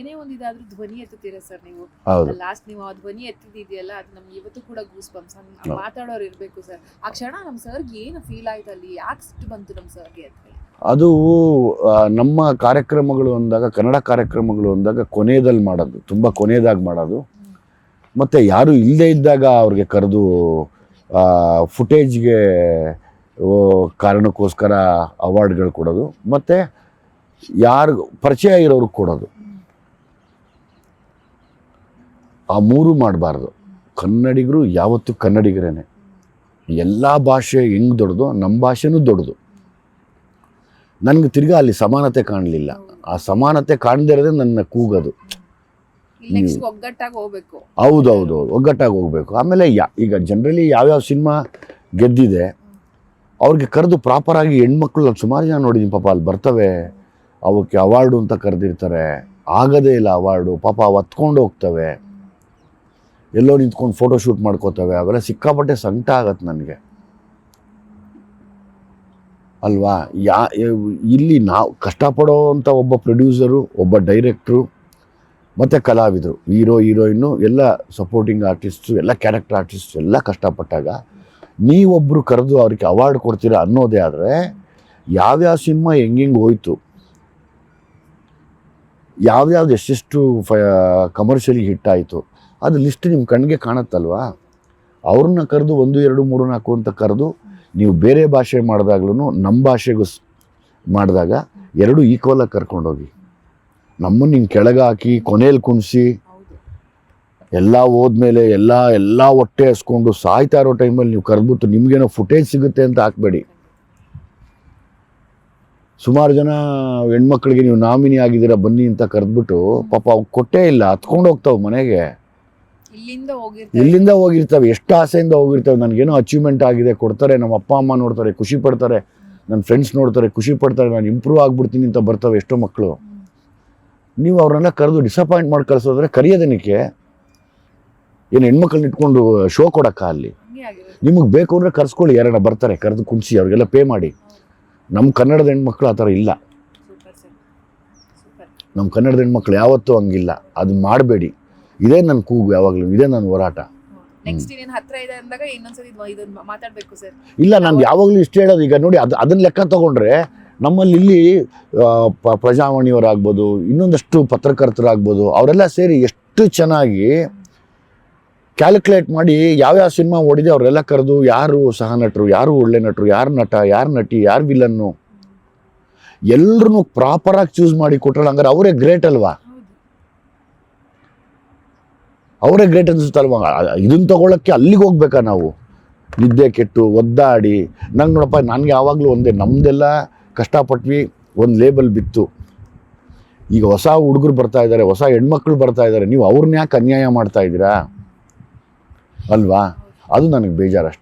ಏನೇ ಒಂದು ಇದಾದ್ರೂ ಧ್ವನಿ ಎತ್ತುತ್ತೀರಾ ಸರ್ ನೀವು? ಲಾಸ್ಟ್ ನೀವು ಆ ಧ್ವನಿ ಎತ್ತಿದೆಯಲ್ಲ ಅದು ನಮ್ಗೆ ಇವತ್ತು ಕೂಡ ಗೂಸ್ ಬಂಪ್ಸ್. ಮಾತಾಡೋರು ಇರಬೇಕು ಸರ್. ಆ ಕ್ಷಣ ನಮ್ಮ ಸರ್ಗೆ ಏನು ಫೀಲ್ ಆಯ್ತು ಅಲ್ಲಿ? ಯಾಕೆ ಸಿಟ್ಟು ಬಂತು ನಮ್ಮ ಸರ್ಗೆ ಅಂತ ಹೇಳಿ. ಅದು ನಮ್ಮ ಕಾರ್ಯಕ್ರಮಗಳು ಅಂದಾಗ ಕನ್ನಡ ಕಾರ್ಯಕ್ರಮಗಳು ಅಂದಾಗ ಕೊನೆಯದಲ್ಲಿ ಮಾಡೋದು ತುಂಬ ಕೊನೆಯದಾಗಿ ಮಾಡೋದು. ಮತ್ತು ಯಾರು ಇಲ್ಲದೇ ಇದ್ದಾಗ ಅವ್ರಿಗೆ ಕರೆದು ಫುಟೇಜ್ಗೆ ಕಾರಣಕ್ಕೋಸ್ಕರ ಅವಾರ್ಡ್ಗಳು ಕೊಡೋದು. ಮತ್ತು ಯಾರು ಪರಿಚಯ ಇರೋರಿಗೆ ಕೊಡೋದು. ಆ ಮೂರು ಮಾಡಬಾರ್ದು. ಕನ್ನಡಿಗರು ಯಾವತ್ತೂ ಕನ್ನಡಿಗರೇನೆ. ಎಲ್ಲ ಭಾಷೆ ಹೆಂಗೆ ದೊಡ್ಡದು ನಮ್ಮ ಭಾಷೆನೂ ದೊಡ್ಡದು. ನನಗೆ ತಿರ್ಗಾ ಅಲ್ಲಿ ಸಮಾನತೆ ಕಾಣಲಿಲ್ಲ. ಆ ಸಮಾನತೆ ಕಾಣದೇ ಇರೋದೇ ನನ್ನ ಕೂಗೋದು. ಹೌದೌದು ಒಗ್ಗಟ್ಟಾಗಿ ಹೋಗ್ಬೇಕು. ಹೌದು ಹೌದು ಹೌದು ಒಗ್ಗಟ್ಟಾಗಿ ಹೋಗ್ಬೇಕು. ಆಮೇಲೆ ಯಾ ಈಗ ಜನರಲಿ ಯಾವ್ಯಾವ ಸಿನಿಮಾ ಗೆದ್ದಿದೆ ಅವ್ರಿಗೆ ಕರೆದು ಪ್ರಾಪರಾಗಿ ಹೆಣ್ಮಕ್ಳು ಅಲ್ಲಿ ಸುಮಾರು ಜನ ನೋಡಿದ್ದೀನಿ ಪಾಪ ಅಲ್ಲಿ ಬರ್ತವೆ. ಅವಕ್ಕೆ ಅವಾರ್ಡು ಅಂತ ಕರೆದಿರ್ತಾರೆ. ಆಗದೇ ಇಲ್ಲ ಅವಾರ್ಡು ಪಾಪ ಒತ್ಕೊಂಡು ಹತ್ಕೊಂಡು ಹೋಗ್ತವೆ. ಎಲ್ಲೋ ನಿಂತ್ಕೊಂಡು ಫೋಟೋ ಶೂಟ್ ಮಾಡ್ಕೋತವೆ, ಅವೆಲ್ಲ ಸಿಕ್ಕಾಪಟ್ಟೆ ಸಂಕಟ ಆಗತ್ತೆ ನನಗೆ. ಅಲ್ವಾ? ಯಾ ಇಲ್ಲಿ ನಾವು ಕಷ್ಟಪಡೋವಂಥ ಒಬ್ಬ ಪ್ರೊಡ್ಯೂಸರು ಒಬ್ಬ ಡೈರೆಕ್ಟ್ರು ಮತ್ತು ಕಲಾವಿದರು ಹೀರೋ ಹೀರೋಯಿನ್ನು ಎಲ್ಲ ಸಪೋರ್ಟಿಂಗ್ ಆರ್ಟಿಸ್ಟು ಎಲ್ಲ ಕ್ಯಾರೆಕ್ಟರ್ ಆರ್ಟಿಸ್ಟ್ ಎಲ್ಲ ಕಷ್ಟಪಟ್ಟಾಗ ನೀವೊಬ್ಬರು ಕರೆದು ಅವ್ರಿಗೆ ಅವಾರ್ಡ್ ಕೊಡ್ತೀರಾ ಅನ್ನೋದೇ ಆದರೆ, ಯಾವ್ಯಾವ ಸಿನಿಮಾ ಹೆಂಗೆಂಗೆ ಹೋಯ್ತು, ಯಾವ್ಯಾವ್ದು ಎಷ್ಟೆಷ್ಟು ಫ ಕಮರ್ಷಿಯಲಿ ಹಿಟ್ ಆಯಿತು ಅದು ಲಿಸ್ಟ್ ನಿಮ್ಮ ಕಣ್ಣಿಗೆ ಕಾಣುತ್ತಲ್ವಾ? ಅವ್ರನ್ನ ಕರೆದು ಒಂದು, ಎರಡು, ಮೂರು, ನಾಲ್ಕು ಅಂತ ಕರೆದು ನೀವು ಬೇರೆ ಭಾಷೆ ಮಾಡಿದಾಗ್ಲೂ ನಮ್ಮ ಭಾಷೆಗೂ ಮಾಡಿದಾಗ ಎರಡು ಈಕ್ವಲಾಗಿ ಕರ್ಕೊಂಡೋಗಿ. ನಮ್ಮನ್ನು ಹಿಂಗೆ ಕೆಳಗೆ ಹಾಕಿ ಕೊನೆಯಲ್ಲಿ ಕುಣಿಸಿ, ಎಲ್ಲ ಹೋದ್ಮೇಲೆ ಎಲ್ಲ ಎಲ್ಲ ಹೊಟ್ಟೆ ಹಸ್ಕೊಂಡು ಸಾಯ್ತಾ ಇರೋ ಟೈಮಲ್ಲಿ ನೀವು ಕರೆದ್ಬಿಟ್ಟು ನಿಮಗೇನೋ ಫುಟೇಜ್ ಸಿಗುತ್ತೆ ಅಂತ ಹಾಕಬೇಡಿ. ಸುಮಾರು ಜನ ಹೆಣ್ಮಕ್ಳಿಗೆ ನೀವು ನಾಮಿನಿ ಆಗಿದ್ದೀರಾ ಬನ್ನಿ ಅಂತ ಕರೆದ್ಬಿಟ್ಟು ಪಾಪ ಅವು ಕೊಟ್ಟೇ ಇಲ್ಲ, ಹತ್ಕೊಂಡು ಹೋಗ್ತಾವೆ ಮನೆಗೆ. ಇಲ್ಲಿಂದ ಹೋಗಿರ್ತಾರೆ. ಇಲ್ಲಿಂದ ಹೋಗಿರ್ತವೆ. ಎಷ್ಟು ಆಸೆಯಿಂದ ಹೋಗಿರ್ತವೆ. ನನಗೇನೋ ಅಚೀವ್ಮೆಂಟ್ ಆಗಿದೆ. ಕೊಡ್ತಾರೆ. ನಮ್ಮ ಅಪ್ಪ ಅಮ್ಮ ನೋಡ್ತಾರೆ. ಖುಷಿ ಪಡ್ತಾರೆ. ನನ್ನ ಫ್ರೆಂಡ್ಸ್ ನೋಡ್ತಾರೆ. ಖುಷಿ ಪಡ್ತಾರೆ. ನಾನು ಇಂಪ್ರೂವ್ ಆಗ್ಬಿಡ್ತೀನಿ ಅಂತ ಬರ್ತವೆ ಎಷ್ಟೋ ಮಕ್ಕಳು ನೀವು ಅವ್ರನ್ನೆಲ್ಲ ಕರೆದು ಡಿಸಪಾಯಿಂಟ್ ಮಾಡಿ ಕಳಿಸೋದ್ರೆ ಕರಿಯೋದನಕ್ಕೆ ಏನು ಹೆಣ್ಮಕ್ಳನ್ನ ಇಟ್ಕೊಂಡು ಶೋ ಕೊಡಕ್ಕ ಅಲ್ಲಿ? ನಿಮಗೆ ಬೇಕು ಅಂದರೆ ಕರ್ಸ್ಕೊಳ್ಳಿ. ಯಾರನ್ನ ಬರ್ತಾರೆ. ಕರೆದು ಕುಣಿಸಿ ಅವ್ರಿಗೆಲ್ಲ ಪೇ ಮಾಡಿ. ನಮ್ಮ ಕನ್ನಡದ ಹೆಣ್ಮಕ್ಳು ಆ ಥರ ಇಲ್ಲ. ನಮ್ಮ ಕನ್ನಡದ ಹೆಣ್ಮಕ್ಳು ಯಾವತ್ತೂ ಹಂಗಿಲ್ಲ. ಅದು ಮಾಡಬೇಡಿ. ಇದೇ ನನ್ನ ಕೂಗು ಯಾವಾಗಲೂ ಇದೇ ನನ್ನ ಹೋರಾಟ. ನೆಕ್ಸ್ಟ್ ಇನ್ನೇನು ಹತ್ರ ಇದೆ ಅಂದಾಗ ಇನ್ನೊಂದ್ಸರಿ ಇದು- ಇದನ್ನ ಮಾತಾಡ್ಬೇಕು ಸರ್. ಇಲ್ಲ ನಾನು ಯಾವಾಗಲೂ ಇಷ್ಟು ಹೇಳೋದು ಈಗ ನೋಡಿ ಅದು ಅದನ್ನ ಲೆಕ್ಕ ತಗೊಂಡ್ರೆ ನಮ್ಮಲ್ಲಿ ಇಲ್ಲಿ ಪ್ರಜಾವಾಣಿಯವರಾಗ್ಬೋದು ಇನ್ನೊಂದಷ್ಟು ಪತ್ರಕರ್ತರಾಗ್ಬೋದು ಅವರೆಲ್ಲ ಸೇರಿ ಎಷ್ಟು ಚೆನ್ನಾಗಿ ಕ್ಯಾಲ್ಕುಲೇಟ್ ಮಾಡಿ ಯಾವ್ಯಾವ ಸಿನಿಮಾ ಓಡಿದೆ ಅವರೆಲ್ಲ ಕರೆದು ಯಾರು ಸಹ ನಟರು ಯಾರು ಒಳ್ಳೆ ನಟರು ಯಾರು ನಟ ಯಾರು ನಟಿ ಯಾರು ವಿಲನ್ನು ಎಲ್ಲರೂ ಪ್ರಾಪರಾಗಿ ಚೂಸ್ ಮಾಡಿ ಕೊಟ್ಟರೆ ಹಂಗಾರೆ ಅವರೇ ಗ್ರೇಟ್ ಅಲ್ವಾ? ಅವರೇ ಗ್ರೇಟ್ ಅನ್ಸುತ್ತಲ್ವಾ ಇದನ್ನು ತೊಗೊಳಕ್ಕೆ ಅಲ್ಲಿಗೆ ಹೋಗ್ಬೇಕಾ ನಾವು? ನಿದ್ದೆ ಕೆಟ್ಟು, ಒದ್ದಾಡಿ. ನಂಗೆ ನೋಡಪ್ಪ, ನನಗೆ ಯಾವಾಗಲೂ ಒಂದೇ ನಮ್ಮದೆಲ್ಲ ಕಷ್ಟಪಟ್ವಿ, ಒಂದು ಲೇಬಲ್ ಬಿತ್ತು. ಈಗ ಹೊಸ ಹುಡುಗರು ಬರ್ತಾ ಇದ್ದಾರೆ ಹೊಸ ಹೆಣ್ಮಕ್ಳು ಬರ್ತಾ ಇದ್ದಾರೆ ನೀವು ಅವ್ರನ್ನ ಯಾಕೆ ಅನ್ಯಾಯ ಮಾಡ್ತಾ ಇದ್ದೀರಾ? ಅಲ್ವಾ? ಅದು ನನಗೆ ಬೇಜಾರಷ್ಟೇ.